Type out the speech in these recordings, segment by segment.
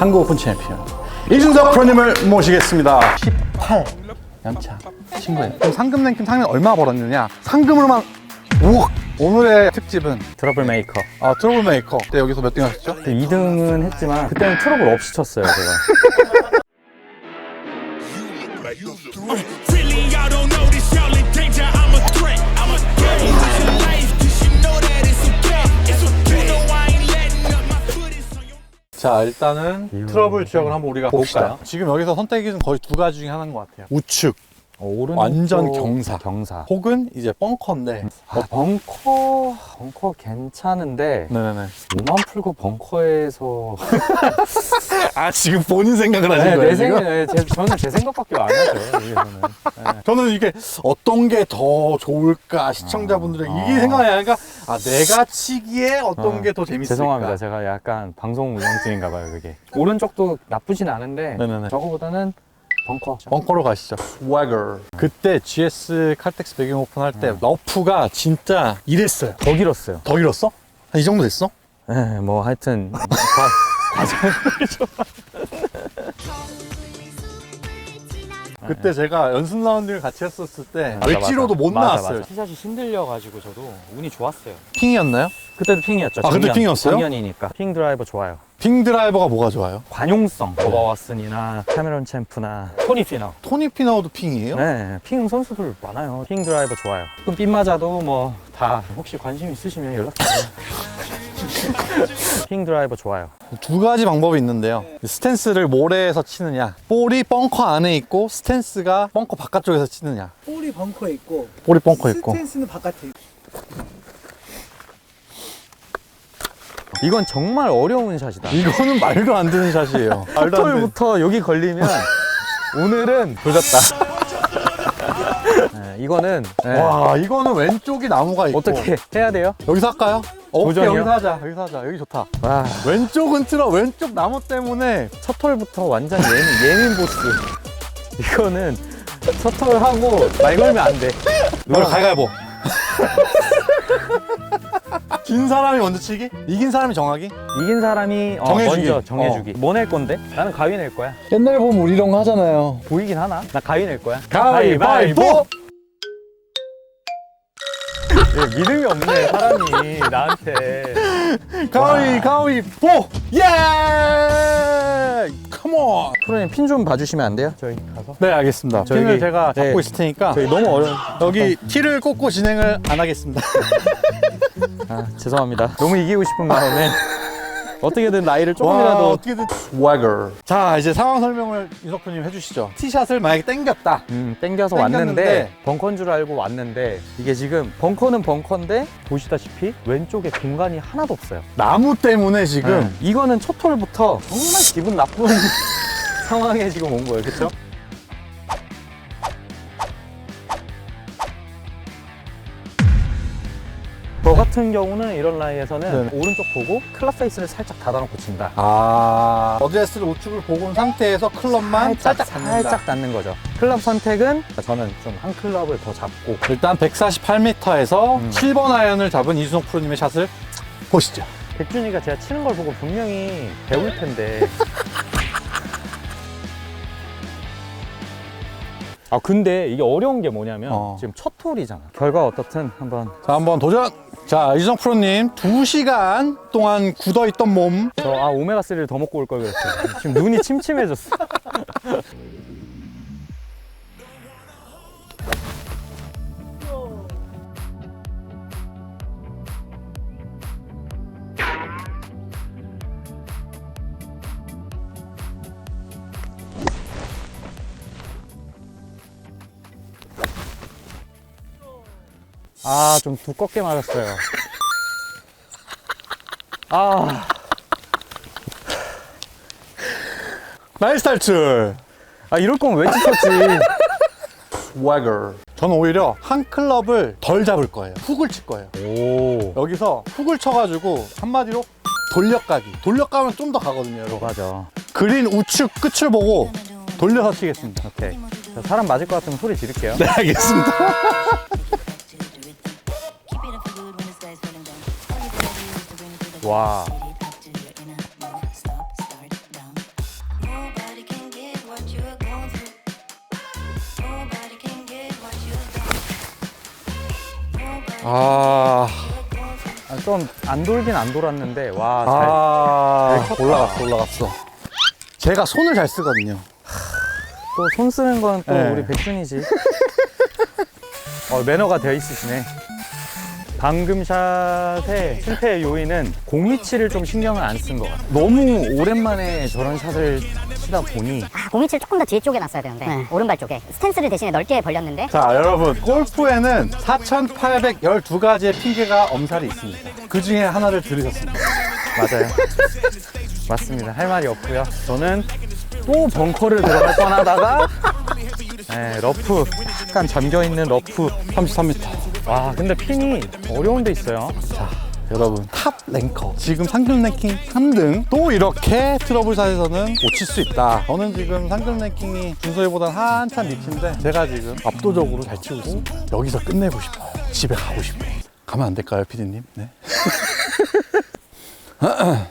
한국 오픈 챔피언 이준석 프로님을 모시겠습니다. 18 연차 친구예요. 그럼 상금 랭킹 상금 얼마 벌었느냐? 상금으로만 5억. 오늘의 특집은 트러블 메이커. 아, 트러블 메이커. 네, 여기서 몇 등 하셨죠? 2등은 했지만 그때는 트러블 없이 쳤어요, 제가. 자, 일단은 트러블 지역을 한번 우리가 봅시다. 볼까요? 지금 여기서 선택 기준 거의 두 가지 중에 하나인 것 같아요. 우측 오른쪽 완전 경사. 경사. 혹은 이제 벙커인데. 아, 벙커, 벙커 괜찮은데 네네네. 몸만 풀고 벙커에서 아, 지금 본인 생각을 네, 내 생각, 네, 제, 저는 제 생각밖에 안 하죠. 여기서는. 네. 저는 이게 어떤 게 더 좋을까 시청자분들의 아. 이게 생각이 나니까 아 내가 치기에 어떤 어, 게더 재밌을까 죄송합니다. 제가 약간 방송 우영증인가 봐요, 그게. 오른쪽도 나쁘진 않은데 네네네. 저거보다는 벙커. 벙커로 가시죠 스웨거 그때 GS 칼텍스 배경 오픈 할 때 러프가 진짜 이랬어요 더 길었어요. 더 길었어? 한 이 정도 됐어? 네, 뭐 하여튼 과, 그때 제가 연습 라운드를 같이 했었을 때 맞아, 웨지로도 맞아. 못 맞아, 나왔어요 맞아. 티샷이 흔들려가지고 저도 운이 좋았어요. 핑이었나요? 그때도 핑이었죠. 아, 그때 작년, 핑이었어요? 작년이니까. 핑 드라이버 좋아요. 핑 드라이버가 뭐가 좋아요? 관용성. 버버와슨이나 카메론 챔프나 토니 피너. 토니 피나우도 핑이에요? 네, 핑 선수들 많아요. 핑 드라이버 좋아요. 그럼 핀 맞아도 뭐 다 혹시 관심 있으시면 연락 주세요. 핑 드라이버 좋아요. 두 가지 방법이 있는데요. 스탠스를 모래에서 치느냐, 볼이 벙커 안에 있고 스탠스가 벙커 바깥쪽에서 치느냐. 볼이 벙커에 있고 볼이 벙커 있고. 스탠스는 바깥에 있고 이건 정말 어려운 샷이다. 이거는 말도 안 되는 샷이에요. 말도 안 돼. 톨부터 여기 걸리면 오늘은 조졌다. 네, 이거는 네, 와, 이거는 왼쪽이 나무가 있고. 어떻게 해야 돼요? 여기서 할까요? 어, 오케이, 도전이요? 여기서 하자. 여기서 하자. 여기 좋다. 와, 왼쪽은 틀어. 왼쪽 나무 때문에 첫 톨부터 완전 예민, 예민 보스. 이거는 첫 톨하고 말 걸면 안 돼. 이걸 가위가위보. 진 사람이 먼저 치기? 이긴 사람이 정하기? 이긴 사람이 어, 정해주기. 먼저 정해주기. 뭐 낼 건데? 나는 가위 낼 거야. 옛날에 보면 우리 이런 거 하잖아요. 보이긴 하나? 나 가위 낼 거야. 가위바위보! 예, 믿음이 없네 사람이 나한테. 가위, 가위보! 예! 컴온! 프로님 핀 좀 봐주시면 안 돼요? 저희 가서. 네, 알겠습니다. 저기- 핀을 제가 네. 잡고 있을 테니까 저희 너무 어려운. 여기 티를 꽂고 진행을 안 하겠습니다. 아 죄송합니다. 너무 이기고 싶은 마음에 어떻게든 나이를 와, 조금이라도 어떻게든 스웨거. 자, 이제 상황 설명을 윤석프님 해주시죠. 티샷을 만약에 땡겼다. 음, 땡겨서 땡겼는데. 왔는데 벙커인 줄 알고 왔는데 이게 지금 벙커는 벙커인데 보시다시피 왼쪽에 공간이 하나도 없어요. 나무 때문에 지금 네. 이거는 첫 톨부터 정말 기분 나쁜 상황에 지금 온 거예요, 그렇죠? 같은 경우는 이런 라이에서는 네. 오른쪽 보고 클럽 페이스를 살짝 닫아놓고 친다. 아 어드레스를 우측을 보고 온 상태에서 클럽만 살짝, 잡는다. 살짝 닿는 거죠. 클럽 선택은 저는 좀 한 클럽을 더 잡고 일단 148m에서 음. 7번 아이언을 잡은 이수성 프로님의 샷을 보시죠. 백준이가 제가 치는 걸 보고 분명히 배울 텐데. 아 근데 이게 어려운 게 뭐냐면 어. 지금 첫 톨이잖아. 결과 어떻든 한번 자 한번 도전. 자 이수성 프로님 2시간 동안 굳어있던 몸 저 아 오메가 3를 더 먹고 올 걸 그랬어요. 지금 눈이 침침해졌어. 아, 좀 두껍게 맞았어요. 아, 나이스 탈출. 아 이럴 거면 왜 찢었지? 스웨거. 저는 오히려 한 클럽을 덜 잡을 거예요. 훅을 칠 거예요. 오. 여기서 훅을 쳐가지고 한마디로 돌려가기. 돌려가면 좀 더 가거든요, 여러분. 맞아. 그린 우측 끝을 보고 돌려서 치겠습니다. 오케이. 자, 사람 맞을 것 같으면 소리 지를게요. 네, 알겠습니다. 와. 아. 아 좀 안 돌긴 안 돌았는데 와 잘, 아, 잘 올라갔어, 올라갔어. 제가 손을 잘 쓰거든요. 또 손 쓰는 건 또 네. 우리 백준이지. 어, 매너가 되어 있으시네. 방금 샷의 실패의 요인은 공 위치를 좀 신경을 안 쓴 것 같아. 너무 오랜만에 저런 샷을 치다 보니 공위치를 조금 더 뒤에 쪽에 놨어야 되는데 오른발 쪽에 스탠스를 대신에 넓게 벌렸는데 자, 여러분, 골프에는 4,812가지의 핑계가 엄살이 있습니다. 그 중에 하나를 들으셨습니다. 맞아요. 맞습니다. 할 말이 없고요. 저는 또 벙커를 들어갈 뻔하다가 네, 러프 약간 잠겨 있는 러프 33m. 와 근데 핀이 어려운 데 있어요. 여러분. 탑 랭커. 지금 상금 랭킹 3등. 또 이렇게 트러블샷에서는 못 칠 수 있다. 저는 지금 상금 랭킹이 준서이보다 한참 밑인데 제가 지금 압도적으로 잘 치고 있습니다. 여기서 끝내고 싶어요. 집에 가고 싶어요. 가면 안 될까요 피디님? 네.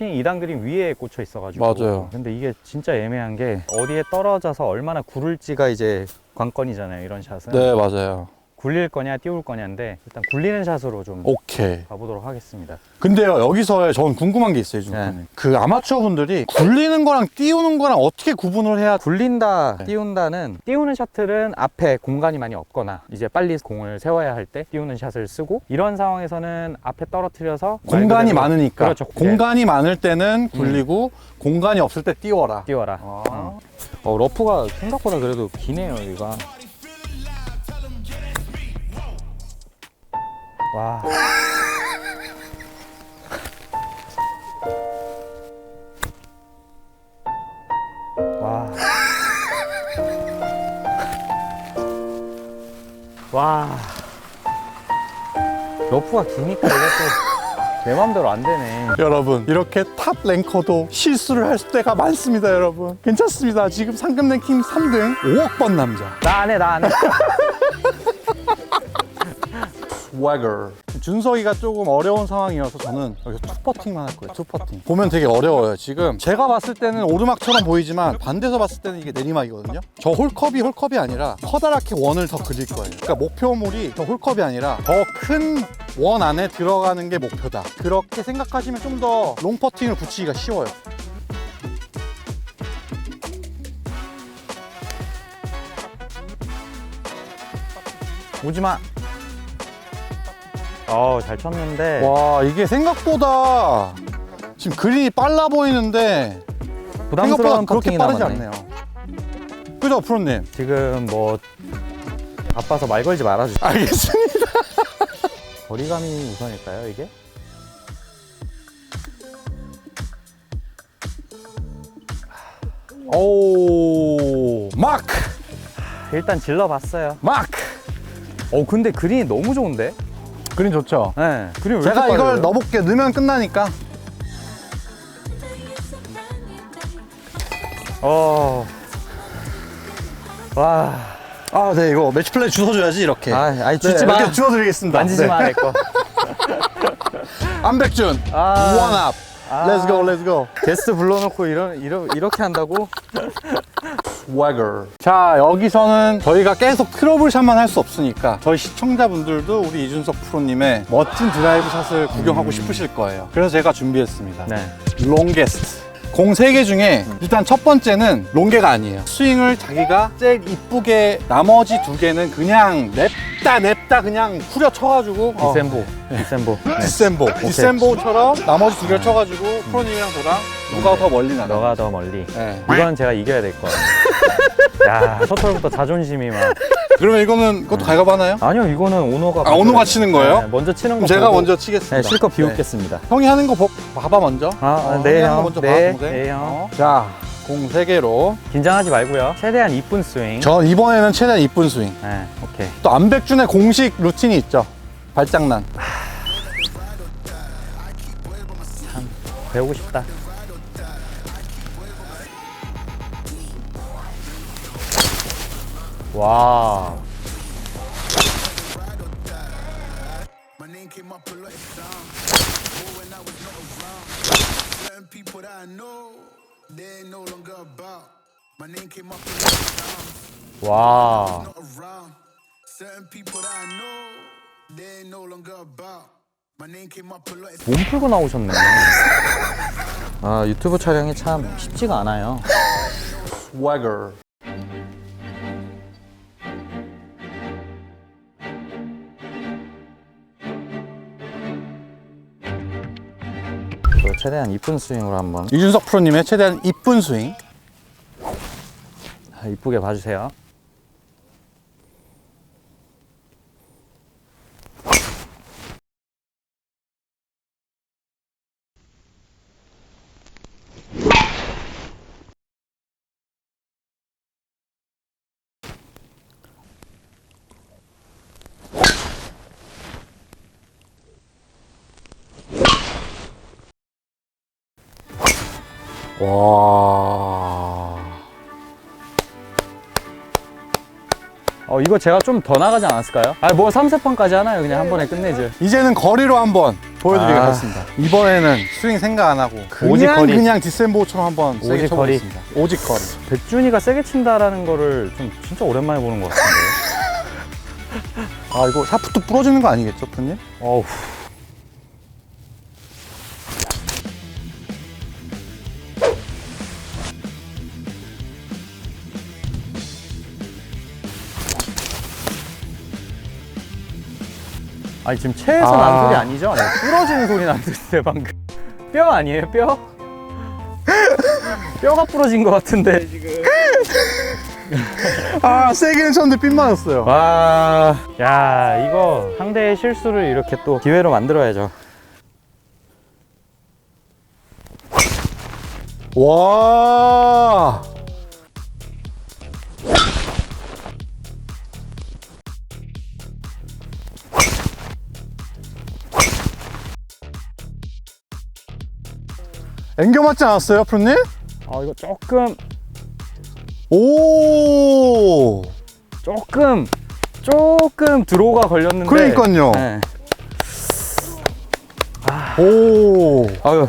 핀 2단 그림 위에 꽂혀 있어가지고. 맞아요. 근데 이게 진짜 애매한 게 어디에 떨어져서 얼마나 굴을지가 이제 관건이잖아요 이런 샷은. 네 맞아요 굴릴 거냐 띄울 거냐인데 일단 굴리는 샷으로 좀 오케이. 가보도록 하겠습니다. 근데요 여기서 전 궁금한 게 있어요 네. 그 아마추어 분들이 굴리는 거랑 띄우는 거랑 어떻게 구분을 해야 굴린다 네. 띄운다는 띄우는 샷들은 앞에 공간이 많이 없거나 이제 빨리 공을 세워야 할 때 띄우는 샷을 쓰고 이런 상황에서는 앞에 떨어뜨려서 말 공간이 그대로 많으니까. 그렇죠. 공간이 많을 때는 굴리고 공간이 없을 때 띄워라. 띄워라. 어. 어, 러프가 생각보다 그래도 기네요 여기가 와 와. 와. 러프가 기니까 이것도 내 맘대로 안 되네. 여러분 이렇게 탑 랭커도 실수를 할 때가 많습니다 여러분 괜찮습니다 지금 상금 랭킹 3등 5억 번 남자 나 안 해, 나 안 해. 스웨거 준석이가 조금 어려운 상황이어서 저는 여기서 투퍼팅만 할 거예요 투퍼팅. 보면 되게 어려워요 지금. 제가 봤을 때는 오르막처럼 보이지만 반대서 봤을 때는 이게 내리막이거든요. 저 홀컵이 홀컵이 아니라 커다랗게 원을 더 그릴 거예요. 그러니까 목표물이 저 홀컵이 아니라 더 큰 원 안에 들어가는 게 목표다. 그렇게 생각하시면 좀 더 롱퍼팅을 붙이기가 쉬워요. 오지 마. 어우, 잘 쳤는데. 와 이게 생각보다 지금 그린이 빨라 보이는데 생각보다 부담스러운 그렇게 퍼팅이 빠르지 남았네. 않네요 그죠 프로님 지금 뭐 바빠서 말 걸지 말아주세요. 알겠습니다 거리감이 우선일까요, 이게? 오 마크 일단 질러봤어요. 마크 어, 근데 그린이 너무 좋은데? 그린 좋죠 네. 그린 왜 이렇게 제가 이걸 빠르요? 넣어볼게요 넣으면 끝나니까 어. 와. 아 네 이거 매치 플레이 주워줘야지 이렇게 아, 아니, 네, 주지 마. 이렇게 주워드리겠습니다 만지지 네. 마, 내 거. 안백준 아. 원업 아. 렛츠고 렛츠고 게스트 불러놓고 이런, 이러, 이렇게 한다고? 스웨거 자 여기서는 저희가 계속 트러블샷만 할 수 없으니까 저희 시청자분들도 우리 이준석 프로님의 멋진 드라이브 샷을 구경하고 싶으실 거예요. 그래서 제가 준비했습니다. 네. 롱게스트 공 3개 중에 일단 첫 번째는 롱게가 아니에요 스윙을 자기가 제일 이쁘게 나머지 두 개는 그냥 냅다 냅다 그냥 후려쳐가지고 어, 디셈보. 디셈보. 네. 디셈보 디셈보처럼 나머지 두 개를 쳐가지고 프로님이랑 저랑 누가 더 멀리 나가 너가 더 멀리. 네. 이건 제가 이겨야 될 거예요. 야, 첫홀부터 자존심이 막. 그러면 이거는 그것도 가위바위보 하나요? 아니요, 이거는 오너가. 아, 오너가 치는 거예요? 네, 먼저 치는 거. 그럼 제가 보고, 먼저 치겠습니다 네, 실컷 네. 비웃겠습니다. 형이 하는 거 보- 봐봐 먼저 아, 어, 네, 형이 하는 거 형. 먼저 네, 봐 동생 네, 형. 어. 자, 공 3개로 긴장하지 말고요. 최대한 이쁜 스윙. 전 이번에는 최대한 이쁜 스윙 네, 오케이. 또 안백준의 공식 루틴이 있죠 발장난 배우고 싶다. 와. Lot. 몸 풀고 나오셨네. 아, 유튜브 촬영이 참 쉽지가 않아요. 스웨거. 또 최대한 이쁜 스윙으로 한번 이준석 프로님의 최대한 이쁜 스윙. 아, 이쁘게 봐주세요. 와. 어, 이거 제가 좀 더 나가지 않았을까요? 아, 뭐 3, 4판까지 하나요? 그냥 한 번에 끝내죠. 이제는 거리로 한번 보여드리겠습니다. 아. 이번에는 스윙 생각 안 하고 오직 그냥 거리. 그냥 디센보처럼 한번 세게 오직 쳐보겠습니다. 오직 거리. 백준이가 세게 친다라는 거를 좀 진짜 오랜만에 보는 것 같은데. 아 이거 샤프트 부러지는 거 아니겠죠, 프로님? 어우. 아니 지금 체에서 난 아. 소리 아니죠? 네, 부러지는 소리 났는데 방금 뼈 아니에요 뼈? 뼈가 부러진 것 같은데 지금 아 세게는 쳤는데 핀 맞았어요. 와, 야 이거 상대의 실수를 이렇게 또 기회로 만들어야죠. 와. 앵겨 맞지 않았어요, 프로님? 아 이거 조금 오. 조금 조금 드로우가 걸렸는데. 그러니까요. 네. 오. 아유.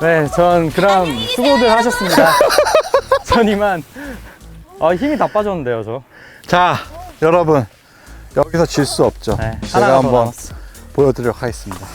네, 전 그럼 수고들 하셨습니다. 전 이만 아, 힘이 다 빠졌는데요, 저. 자, 여러분. 여기서 질 수 없죠. 네, 제가 더 한번 남았어. 보여드리도록 하겠습니다.